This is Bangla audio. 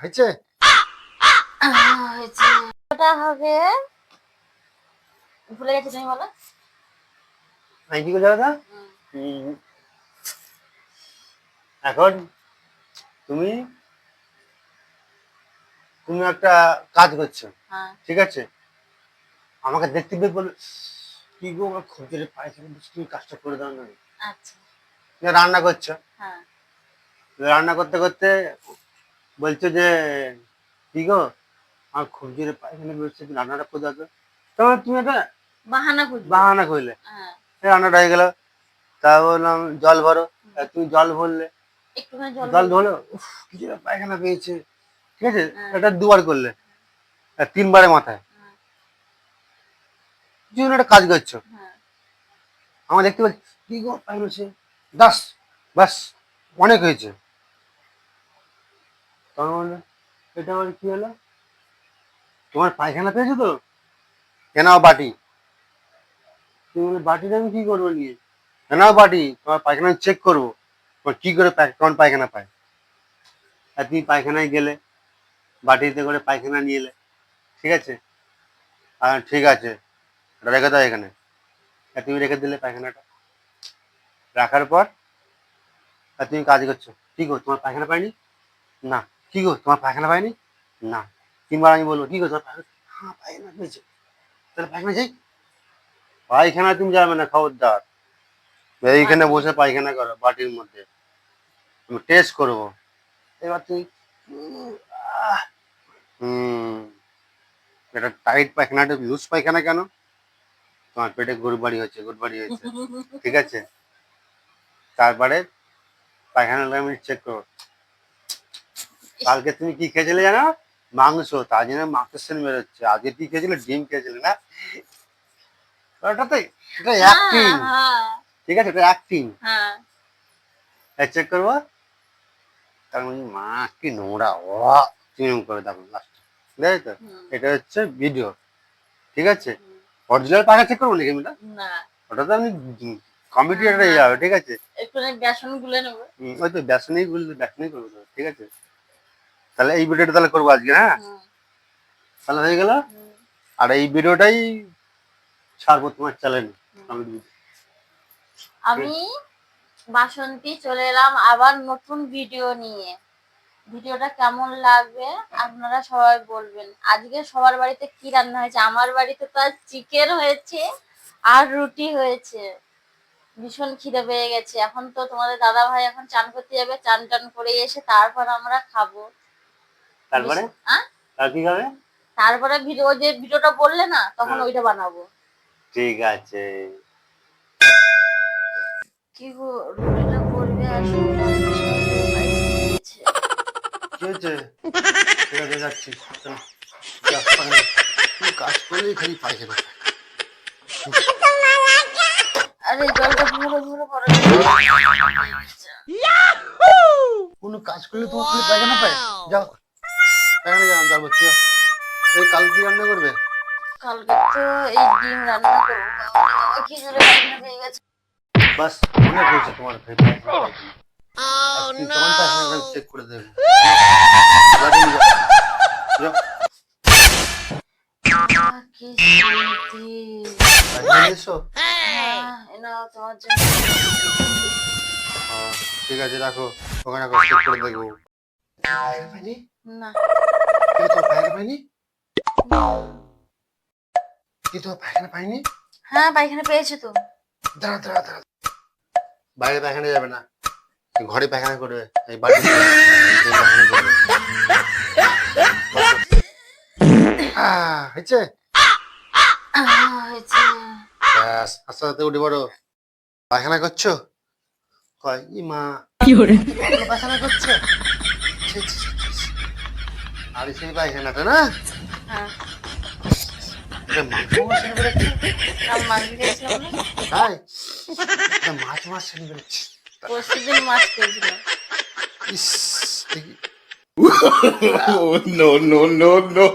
হয়েছে? ওটা হবে ভুলে গেছি তুমি বলো। আমি কি করছি দাদা? এখন তুমি তুমি একটা কাজ করছ হ্যাঁ। ঠিক আছে? আমাকে দেখতে পেয়ে বলে কি গো আমার পায়খানা বলছি, তুমি কাজটা করে দাও না। আচ্ছা। রান্না করছ। হ্যাঁ। রান্না করতে করতে বলছো যে কি গো? আমার খুব জোরে পায়খানা বেরোচ্ছে রান্নাটা করে দাও তো। তখন তুমি একটা বাহানা খুঁজবো। বাহানা করলে হ্যাঁ। রান্নাটা হয়ে গেল। তা বললাম জল ভরো। তুমি জল ভরলে। জল জল ধরো উফ কি পায়খানা পেয়েছে। ঠিক আছে? হ্যাঁ। এটা দুবার করলে। আর তিনবারে মাথায়। হ্যাঁ। জীবনে একটা কাজ করছ। হ্যাঁ। আমার দেখতে পাচ্ছি কি গো পায়খানা হচ্ছে দাস বাস অনেক হয়েছে। তখন বলল এটা আবার কি হলো? তোমার পায়খানা পেয়েছ তো? কেনাও বাটি? তুমি বাটিটা আমি কি করব নিয়ে? কেনাও বাটি? তোমার পায়খানা চেক করব। তোমার কি করে কেমন পায়খানা পায়? আর তুমি পায়খানায় গেলে, বাটিতে করে পায়খানা নিয়ে এলে। ঠিক আছে? আর ঠিক আছে রেখে দাও এখানে। আর তুমি রেখে দিলে পায়খানাটা। রাখার পর, আর তুমি কাজ করছ। কি গো তোমার পায়খানা পাইনি না। কি গো তোমার পায়খানা পাইনি না। তিনবার আমি বলব কি গো তোমার পায়খানা হ্যাঁ পায়খানা পেয়েছে তাহলে পায়খানা যাই পায়খানা তুমি যাবে না খবরদার। এইখানে বসে পায়খানা করো বাটির মধ্যে। আমি টেস্ট করব। এবার তুমি হুম। এটা টাইট পায়খানাটা লুজ পায়খানা কেন? তোমার পেটে গুড়বাড়ি হচ্ছে গুড়বাড়ি হয়েছে। ঠিক আছে? তারপরে পায়খানাটা আমি চেক করো কালকে তুমি কি খেয়েছিলে জানো? মাংস তার জন্য মাংসের সেন বেরোচ্ছে। আজকে কি খেয়েছিলে? ডিম খেয়েছিলে না? ওটা তো এটা অ্যাক্টিং হ্যাঁ। ঠিক আছে এটা অ্যাক্টিং হ্যাঁ। চেক করব। তার মানে মা কি নোংরা ও চিরম করে দেখো লাস্ট দেখো তো? এটা হচ্ছে ভিডিও ঠিক আছে? অরিজিনাল পাখা চেক করব নাকি না। ওটা তো আমি কমিটি একটা ইয়ে হবে ঠিক আছে? একটুখানি বেসন গুলে নেব। ওই তো বেসনেই বললে বেসনেই করব ঠিক আছে? তাহলে এই ভিডিওটা তাহলে করব আজকে হ্যাঁ? তাহলে হয়ে গেল? আর এই ভিডিওটাই ছাড়বো তোমার চ্যানেল আমি বাসন্তী চলে এলাম আবার নতুন ভিডিও নিয়ে। ভিডিওটা কেমন লাগবে আপনারা সবাই বলবেন। আজকে সবার বাড়িতে কি রান্না হয়েছে? আমার বাড়িতে তো আজ চিকেন হয়েছে আর রুটি হয়েছে। ভীষণ খিদে পেয়ে গেছে। এখন তো তোমাদের দাদা ভাই এখন চান করতে যাবে চান টান করে এসে তারপর আমরা খাব। তারপরে? আর কি হবে তারপরে ভিডিও যে ভিডিওটা বললে না তখন হ্যাঁ। ওইটা বানাবো। ঠিক আছে। কি গো রুটিটা করবে আর কি হয়েছে ঠিক আছে যাচ্ছি। কাজ করলেই খালি পায়খানা আরে জলটা কোনো কাজ করলে তোমার পায়খানা পায়? যাও। পায়খানা যাও যাব। এই কাল কি রান্না করবে? কালকে তো এই ডিম রান্না করব রান্না হয়ে গেছে। বাস অনেক হয়েছে তোমার চেক করে দেবো হ্যাঁ, হ্যাঁ, ঠিক আছে রাখো। ওখানে চেক করে দেখব। না। কি পায়খানা পাইনি? কি তোমার পায়খানা পাইনি? হ্যাঁ পায়খানা পেয়েছে তো। দাঁড়া দাঁড়া দাঁড়া। বাইরে পায়খানা যাবে না। ঘরে পায়খানা করবে এই বাড়ি আহ, হয়েছে? আস্তে আস্তে উঠে পড়ো। পায়খানা করছ? কয় ই মা। পায়খানা করছে। আর সেই পায়খানাটা না হ্যাঁ মাছ মাছ মাছ খেয়েছিলাম ইস দেখি oh no no no no